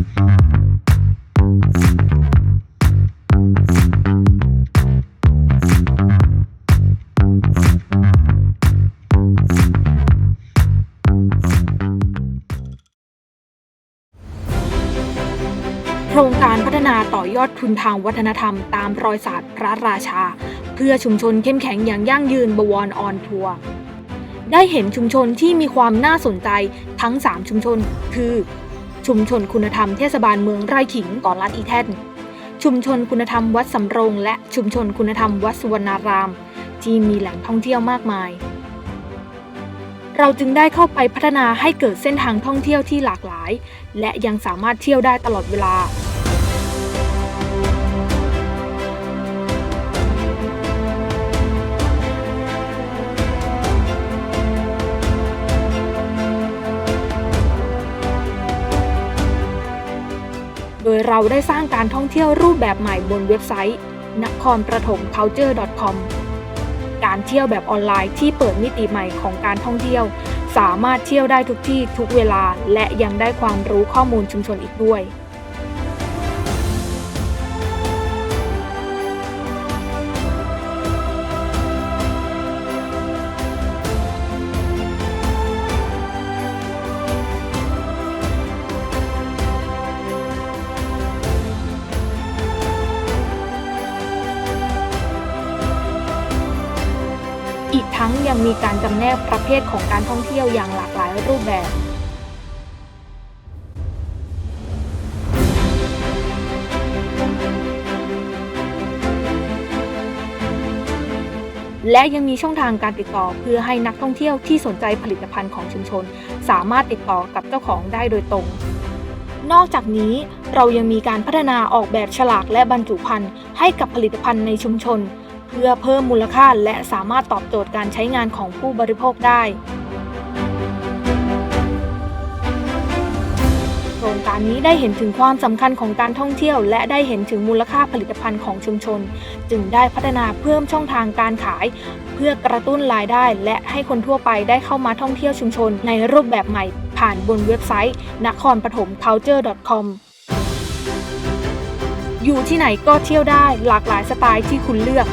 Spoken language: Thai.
โครงการพัฒนาต่อยอดทุนทางวัฒนธรรม ตามรอยศาสตร์พระราชา เพื่อชุมชนเข้มแข็งอย่างยั่งยืนบวรออนทัวร์ได้เห็นชุมชนที่มีความน่าสนใจทั้ง 3 ชุมชน คือ ชุมชนคุณธรรมเทศบาลเมืองไร่ขิงก่อนลัดอีแท่น ชุมชนคุณธรรมวัดสำโรง และชุมชนคุณธรรมวัดสุวรรณาราม ที่มีแหล่งท่องเที่ยวมากมาย เราจึงได้เข้าไปพัฒนาให้เกิดเส้นทางท่องเที่ยวที่หลากหลาย และยังสามารถเที่ยวได้ตลอดเวลา ยเราได้สร้างการท่องเที่ยวรูปแบบใหม่บนเว็บไซต์นครประถม culture.com การเที่ยวแบบออนไลน์ที่เปิดมิติใหม่ของการท่องเที่ยว สามารถเที่ยวได้ทุกที่ทุกเวลา และยังได้ความรู้ข้อมูลชุมชนอีกด้วย อีกทั้งยังมีการจำแนกประเภทของการท่องเที่ยวอย่างหลากหลายรูปแบบและยังมีช่องทางการติดต่อเพื่อให้นักท่องเที่ยวที่สนใจผลิตภัณฑ์ของชุมชน สามารถติดต่อกับเจ้าของได้โดยตรง นอกจากนี้เรายังมีการพัฒนาออกแบบฉลากและบรรจุภัณฑ์ให้กับผลิตภัณฑ์ในชุมชน เพื่อเพิ่มมูลค่าและสามารถตอบโจทย์การใช้งานของผู้บริโภคได้โครงการนี้ได้เห็นถึงความสำคัญของการท่องเที่ยว และได้เห็นถึงมูลค่าผลิตภัณฑ์ของชุมชน จึงได้พัฒนาเพิ่มช่องทางการขาย เพื่อกระตุ้นรายได้ และให้คนทั่วไปได้เข้ามาท่องเที่ยวชุมชน ในรูปแบบใหม่ผ่านบนเว็บไซต์นครปฐม culture.com อยู่ที่ไหนก็เที่ยวได้หลากหลายสไตล์ที่คุณเลือก